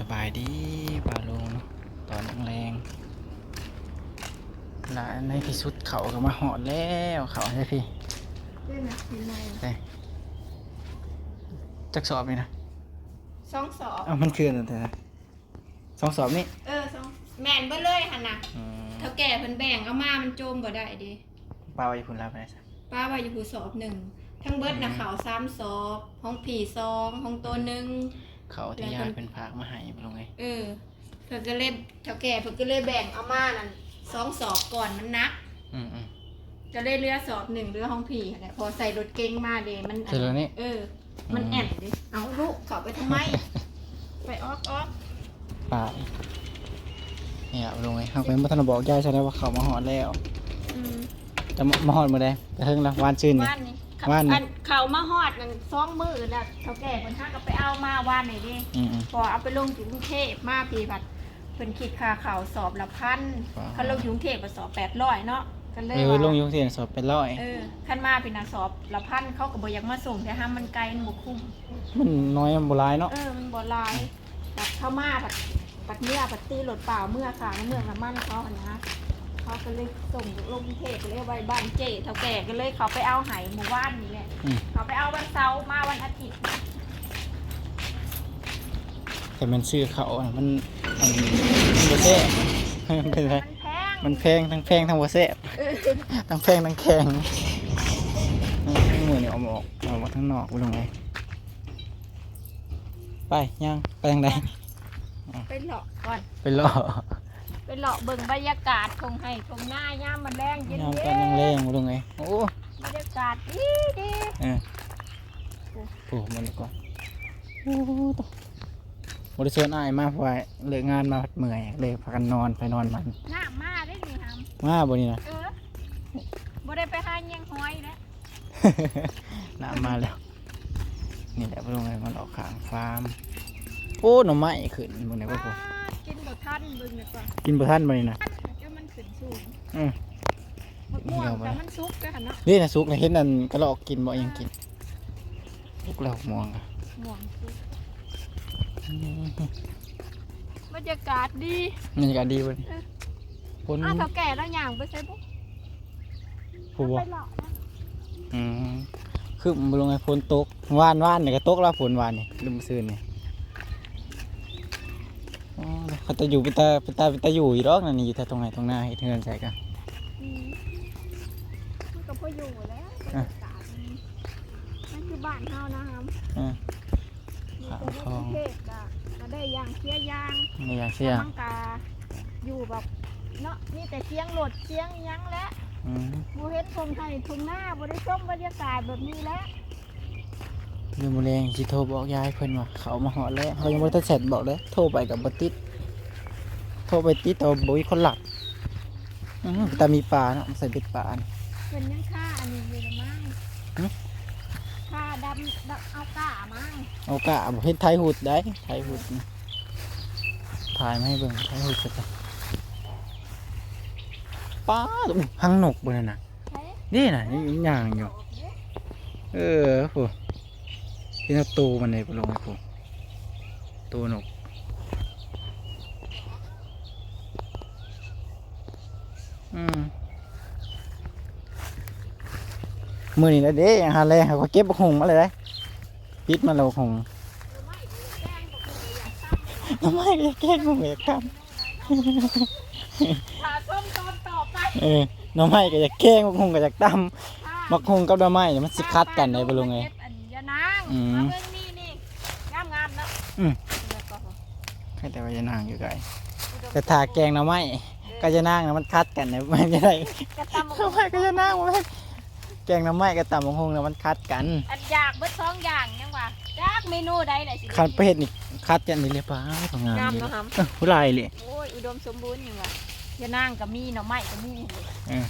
สบายดีป่าลุงตอนแรงๆและในที่สุดเขาก็มาหอดแล้วเขาใช่พี่เล่นนะมีไมจักสอบนี่นะสองสอบเอ้ามันคืออะไรนะสองสอบนี่เออสองแมนเบ่เลยหั่นน่ะอืมเท่าแก่เพิ่นแบ่งเอามามันโจมบ่ได้เดิป้าไว้พุ่นรับไปซะป้าว่าอยู่ผู้สอบหนึ่งทั้งเบิดน่ะเขาสามสอบห้องผีสองห้องตัวหนึ่ง เขาที่ยายเป็นผากมาให้ป่าลุงไงเออเพิ่นก็เลยเท่าแก่เพิ่นก็เลยแบ่งเอามานั่นสองสอบก่อนมันนัก อืมอืมจะเลยเรือสอบหนึ่งเรือห้องผีหั่นแหละพอใส่รถเก๋งมาเดมัน เสร็จแล้วนี่ เออ มันแอนดิ เอาลูกเข้าไปทำไม ไปออกออกป่าเนี่ยป่าลุงไงเขาเป็นพัฒนาบอกยายใช่ไหมว่าเขามาหอดแล้ว อืมจะมามาหอดมาได้ไปเทิงละวานชื่นนี่ว่านนี่ ว่านนี่อัเขามาฮอดนั่นสองมือแล้วเขาแก่คนห้าก็ไปเอามาว่านไหนดิอืมอืมพอเอาไปลงอยู่กรุงเทพมาปีบัดเพิ่นคิดค่าเขาวสอบละพันว้าวคันลงอยู่กรุงเทพก็สอบแปดร้อยเนาะกันเลยเออว่าลงยุงเสียนสอบเป็นร้อย เออคันมาเป็นน่ะสอบละพันเขาก็บ่อยากมาส่งแต่ห้ามมันไกลมันบ่คุ้ม มันน้อยมันโบราณเนาะ เออ มันบ่หลายบัดเข้ามาบัดบัดเมื่อบัดตีรถเปล่าเมื่อค่ะเมื่อน้ำมันเขาหั่นนะ เขาก็เลยส่งลงกรุงเทพก็เลยเอาไว้บ้านเจ๊เท่าแก่ก็เลยเขาไปเอาไหหมู่บ้านนี่แหละอืม เขาไปเอาวันเสาร์มาวันอาทิตย์แต่มันชื่อเขาอะมันมันมันโบเซ่มันเป็นไรมันแพงมันแพงทั้งแพงทั้งโบเซ่เออทั้งแพงทั้งแข็งทั้งมือเนี่ยเอามาออกเอามาทั้งนอกไปลงไงไปย่างไปทางใดไปเลาะก่อนไปล่อ ไปเลาะเบิ่งบรรยากาศทงให้ทงหน้าย่ามมันแรงเย็นย่างๆกันนั่งเล่งไปลงไงโอ้บรรยากาศดีดีเออโอ้มันดีกว่าโอ้ตบริสุทธิ์อายมากเพราะว่าเลิกงานมาเมื่อยเลยพากันนอนไปนอนมันหน้ามาได้นี่ฮัมมาบนนี้นะ เออบ่ได้ไปหาเงี้ยงหอยแล้วน้ำมาแล้ว นี่แหละพวกนี้มันออกขางฟาร์มโอ้หน่อไม้ขึ้นบนไหนพวกผมกิ นบ่ทันเบิ่งดีกว่ากินประท่านบนนี้นะเดี๋ยวมันขึ้นสูงอืมมะม่วงแต่มันสุกแล้วหั่นเนาะนี่นะซุกนะเห็นนั่นกระลอกกินบ่ยังกินลูกแล้วมองอะม่วงสุกบรรยากาศดีบรรยากาศดีบนเออคนอ้าวเฒ่าแก่แล้วย่างไปใส่บ่ผู้บ่ไปเลาะนะอืมคือมันลงไงฝนตกว่านว่านเนี่ยก็ตกแล้วฝนวานนี่ลืมซื้อนี่ อ๋อเขาจะอยู่เป็นตาเป็นตาเป็นตาอยู่อีกรอกนั่นนี่อยู่แต่ตรงไหนตรงหน้าให้เทือนใส่กันอืมมันก็พออยู่แล้วบรรอะยากาศมันมันคือบ้านเฮานะครับอ่า อยู่ขาวแต่ในทองกรุงเทพก็ก็ได้ยางเสียยางไม่อยากเสียมังกาอยู่แบบเนาะมีแต่เสียงรถเสียงหยังและอืมบ่เห็นทงไทยทงหน้าบ่ได้ชมบรรยากาศแบบนี้แล้วเรื่องมะเร็งสิโทรบอกยายเพิ่นว่าเขามาหอดแล้วเขายังบ่ได้แชทบอกเลยโทรไปกับบ่ติด โทรไปติดแต่ว่าบ่มีคนหลับอืมแต่มีปลาเนาะมันใส่เบ็ดปลาน่ะเป็นยังค่าอันนี้อยู่ละมั้งหึค่าดำดำเอาก้ามั้งเอากะบ่เฮ็ดไทยหุดได้ไทยหุดนี่ถ่ายมาให้เบิ่งไทยหุดจะป้าดอู้หังนกเบิ่นนน่ะใช่นี่น่ะนี่ย่างอยู่เออโหเป็นเอาตูมันเลยไปลงไอ้พวกตัวนก อืมมือนี่นะเด้หาแรงเขาก็เก็บบักหงมาเลยได้พิษมาเราหงทำไมเรียกแกล้งมึงเอยากทถ้าส้มตอนต่อไปำเออหน้ำไม้ก็อยากแกล้งบักหงก็อยากตำค่ะบักหงกับหน้ำไม้เนี่ยมันสิคัดกันได้ปะลุงไงเก็บอันยานางอืม มาเบิ่งนี่นี่งามๆเนาะอืม แล้วก็ใครแต่ว่าจะนางอยู่ไกลแต่ถ้าแกงหน้ำไม้ ก็จะนางนะมันคัดกันเนี่ยมันจะได้กระตำทำไมก็จะนั่งไว้แกงน้ำไหม้กับตำบักหงเนี่ยมันคัดกันอันอยากเบิดสองอย่างยังว่าจากเมนูใดเลยสิคัดประเภทนี่คัดกันนี่เลยป้าทำงานงามดีเนาะครับ เอ้อผู้ไรเลย โอ้ยอุดมสมบูรณ์ยังว่ายานางก็มีหน่อไม้ก็มีเออ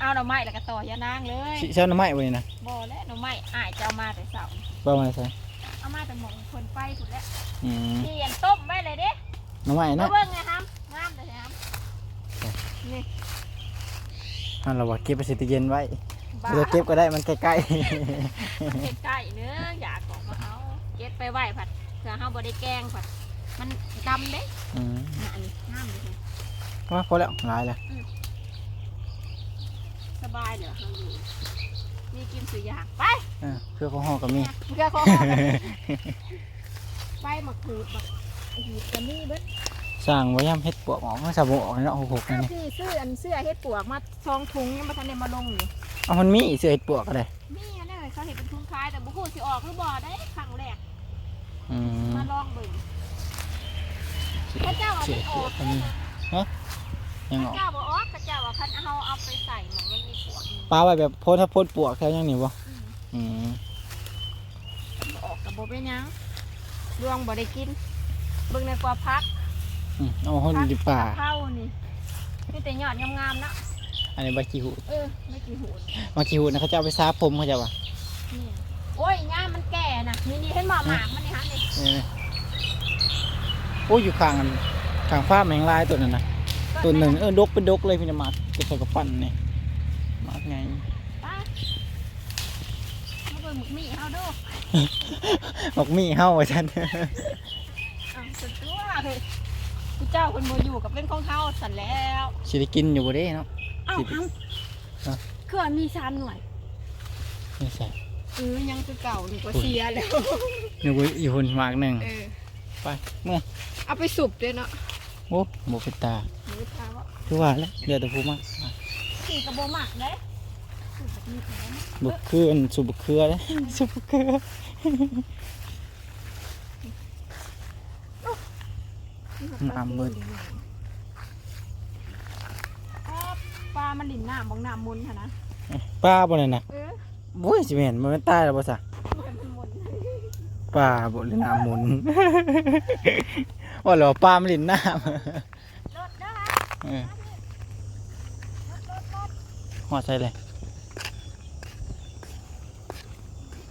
เอาหน่อไม้แล้วก็ต่อยานางเลยชิเช่าน้ำไหม้ไว้นะบ่และหน่อไม้อ้ายจะเอามาแต่เสาร์ประมาณใช่เอามาแต่หมองคนไฟถูกแล้วอืมเปลี่ยนต้มไว้เลยเด้น้ำไหม้มานะเบิ่งไงครับงามแต่ครับ นี่อันเราว่าเก็บไปสิตเย็นไว้บ้าเราเก็บก็ได้มันใกล้ใกล้ๆเนื้ออยากของมาเอาเก็บไปไหว้ผัดเผื่อเฮาบ่ได้แกงผัดมันดำเด้อืมน่ะอันนี้งามเลยว่าพอแล้วหลายแล้วสบายเดี๋ยวเราอยู่มีกินสุอยากไปเออเพื่อของห่อก็มี เพื่อขอไปหมักขูดหมักหีดกันนี่เบิด สร้างไว้ย่ำเฮ็ดปวกออกมาสะบออกเนาะหกหกข้าวนี่พี่ซื้ออันเสื้อเฮ็ดปวกมาซองถุงยังมาทันได้มาลงอยู่เอามันมีเสื้อเฮ็ดปวกก็ได้นี่อันนี้เขาเห็นเป็นถุงคล้ายแต่บุคูสิออกหรือบ่ได้ครั้งแรกอืมมาลองเบิ่งพระเจ้าเอาเสื้อไปเฮ็ดอปวอกกก็มีฮะยังพอระอกเจ้าบอกออกพระเจ้าว่าคันเอาเอาไปใส่หมองมันมีปวกปลาไว้แบบโพสถ้าโพสปวกแค่ยังนี่บ่อืมอืมบ่ออกกับบ่เป็นหยังดวงบ่ได้กินเบิ่งในกว่าพัก อืมเอาหุ่นดิป่ากะเพรานี่นี่แต่ยอดงามๆนะอันนี้ใบขี้หูดเออไม่กี่หูดมาขี้หูดนะเขาจะเอาไปซาผมเขาจะว่านี่โอ้ยย่ามมันแก่น่ะนี่นี่ให้หมอหมากมันนี่ฮะนี่เนี่ยโอ้ยอยู่ข้างกันข้างฟ้าแมงลายตัวนั้นนะตัวหนึ่งเออดกเป็นดกเลยพี่จะมาเก็บใส่กระปั้นนี่มาไง ไปมาเบิ่งหมึกมี่เฮาดูบอกมีเฮ้าไอ้ท่านอ้าวสุดตัวเฮ้ย ผู้เจ้าคนบ่อยู่กับเป็นของเฮาสั่นแล้วสิได้กินอยู่บ่ได้เนาะอ้าวสิเอ้าฮะคือว่ามีชามหน่วยนี่ใส่เออยังคือเก่านี่ก็เสียแล้วอยู่อยู่หุ่นมากหนึ่งเออไปเมื่อเอาไปสุบด้วยเนาะโอ้บ่เป็นตาหรือทาว่าคือว่าแล้วเดี๋ยวแต่ผู้มากสีกระโบหมักเด้สูบแบบนี้ก็ได้นะบุกคืออันสุบบุกเครือเลยสุบบุกเครือ น้ำมืดอ๋อปลามันดินน้ำบางน้ำมุนค่ะนะป้าบ่นั่นน่ะเออโอ้ยสิแม่นมันเป็นตายแล้วบ่ซะมันมุนป้าบ่เล่นน้ำหมุนว่าแล้วป้ามันเล่นน้รถเด้อฮะำเออรถรถรถหัวใส่เลย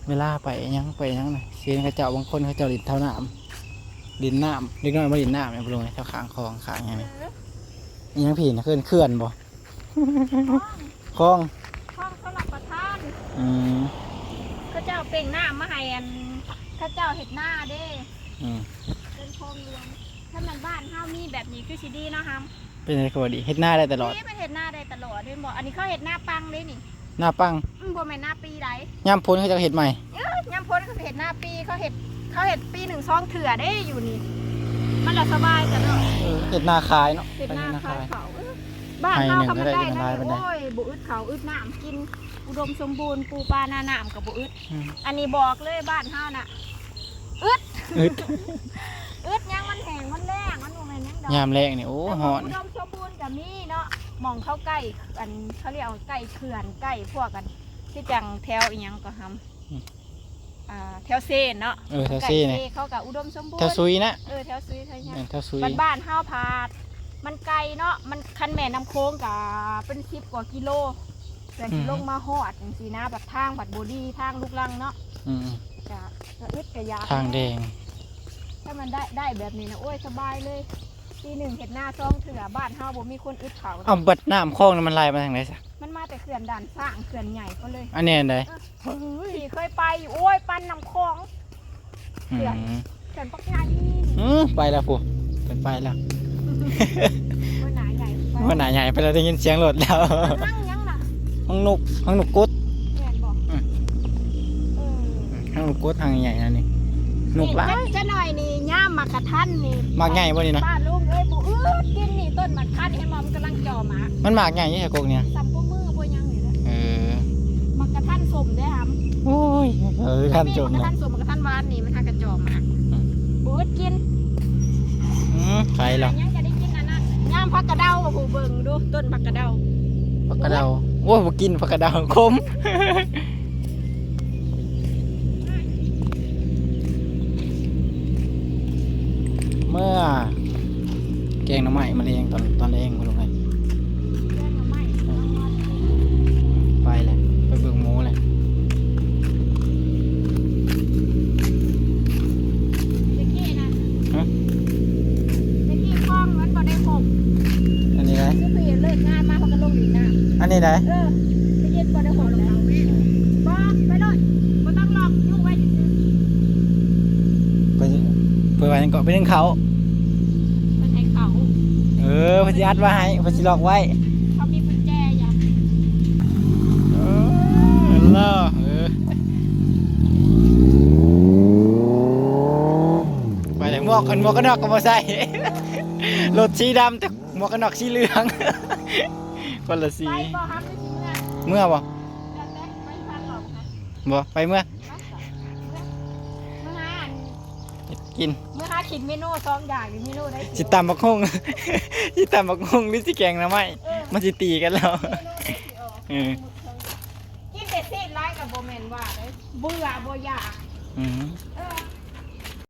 เวลาไปยังไปยังน่ะเสียงเขาเจ้าบางคนเขาเจ้าลินเท่าน้ำ ลินน้ำเล็กน้อยมาลินน้ำเนี่ยบ่รู้ไงเท่าข้างคลองข้างอย่างเอนี้ออิหยังผีนะเขื่อนเขื่อนบ่ห้องคลองห้องสำหรับประทานอืมเข้าเจ้าเป่งหน้ามาให้อันเข้าเจ้าเห็ดหน้าเด้อืมเป็นโครงเรืองถ้ามันบ้านเฮามีแบบนี้คือสิดีเนาะฮัมเป็นอะไรก็บ่ดีเฮ็ดหน้าได้ตลอดนี่เป็นเห็ดหน้าได้ตลอดด้วยบ่อันนี้เขาเห็ดหน้าปังเด้นี่หน้าปังอืมบ่แม่นหน้าปีใดย่ำพ้นเขาจะเฮ็ดใหม่เอ้ยยามพ้นเขาเห็ดหน้าปีเขาเห็ด เขาเห็ดปีหนึ่งซองเถื่อเด้อยู่นี่ มันละสบายจ้ะเนาะเออเฮ็ดหน้าคายเนาะเห็ดหน้าไปคายเขาเอ้ยบ้านให้เฮาหนึ่งเขาก็มันได้ได้เป็นนะลายบันไดโอ้ยบุอึดเขาอึดน้ำกิน อุดมสมบูรณ์ปูปลาหน้าน้ำกับบุอึดอืมอันนี้บอกเลยบ้านเฮาน่ะอึดอึดยังมันแห้งมันแรงมันบ่แม่นยังดอกยามแรงนี่โอ้แต่หอนอุดมสมบูรณ์ก็มีเนาะหมองเข้าใกล้อันเขาเรียกว่าใกล้เขื่อนใกล้พวกกันที่จังแถวอีหยังก็ทำ อ่าแถวเซนเนาะเออแถวไก่ซีนี่เซเขากับอุดมสมบูรแถวณ์ซุยนะเออแถวซุยใช่ไหม เออแถวซุยบ้านบ้านห้าวพาด มันไกลเนาะ มันคันแม่น้ำโค้งกับเป็นสิบกว่ากิโลแต่ที่ลงมาฮอดจังสีนะแบบทางบัดบอดี้ทางลูกลังเนาะอืมจะจะอึดกระยาทางแดงถ้ามันได้ได้แบบนี้นะโอ้ยสบายเลย ทีหนึ่งเห็ดหน้าซองเถื่อบ้านห้าวบ่มีคนอึดเขา เอาบัดน้ำคลองนี่มันไหลมาทางไหนซะมันมาแต่เขื่อนด่านสร้างเขื่อนใหญ่ก็เลยอันนี้อันใดที่เคยไปอยู่โอ้ยปันน้ำคลอง อืมเขื่อนปักใหญ่นี่อืมไปแล้วผู้เกินไปแล้วเมื่อหนาใหญ่ไปว่าหนาใหญ่ไปแล้วได้ยินเสียงรถแล้วนั่งยังน่ะห้องนุกห้องนุกกุดแม่นบอกอืม เออห้องนุกกุดทางใหญ่นั่นนี่นุกหลายจะจะหน่อยนี่ย่ามมักกะทันนี่มากใหญ่บ่นี่นะป้าลุ งเอ้ยบุอื้อกินนี่ต้นมักทันเห็นมอมนกำลังจ่อหมามันมากใหญ่ยี่ห้อกกเนี่ยสับพวกมือพวกยังนี่แหละเออมักกะทันสมได้อครับโอ้ยเออท่านจมมักกะนะทันสมมักกะทันหวานนี่มันทางกระจ่อหมาอืมบูดกินอืมใครล่ะยังจะได้กินอันนั้นย่ามผักกระเดาผู้เบิ่งดูต้นผักกระเดาผักกระเดาโอ้ยบ่กินผักกระเดาคม เมื่อแกงหน้ำไม้มาเลี้ยงตอนตอนเลี้ยงมาลงไปแกงหน่อไม้น้องมันไปเลยไปเบิ่งหมูเลยตะกี้นะตะกี้คล้องมันบ่ได้หกอันนี้ไดคือเปลี่ยนเลิกงานมาเขาก็ลงดินน้ำอันนี้ไดเออตะกี้บ่ได้หกแล้วบ่ไปเลยบ่ต้องหลอกยุ่งไว้ซื่อไปไปไว้ยังเกาะไปนึ่งเขาๆ อเพนสิอัดไว้ให้เพนสิล็อกไว้เขามีกุญแจอย่าเออเล่อเออไปแต่หมวกกันหมวกกันน็อกก็มาใส่รถสีดำแต่หมวกกันน็อกสีเหลืองคนละสีไปบ่ครับไม่สิเมื่อเมื่อบ่จะแตกไปพันหรอกนะบ่ไปเมื่อ ไปก่อนเมื่อเมื่อหาอัน กิน เมื่อหาขินเมนูสองอย่างอยู่เมนูได้สิตำบักฮง สิตำบักฮงหรือสิแกงหน้ำไม้เออมันสิตีกันแล้ว เมนูได้สิออกเออ กินแต่ซีดไร้กับโบแมนว่าเลยเบื่อบ่อยากอืมเออ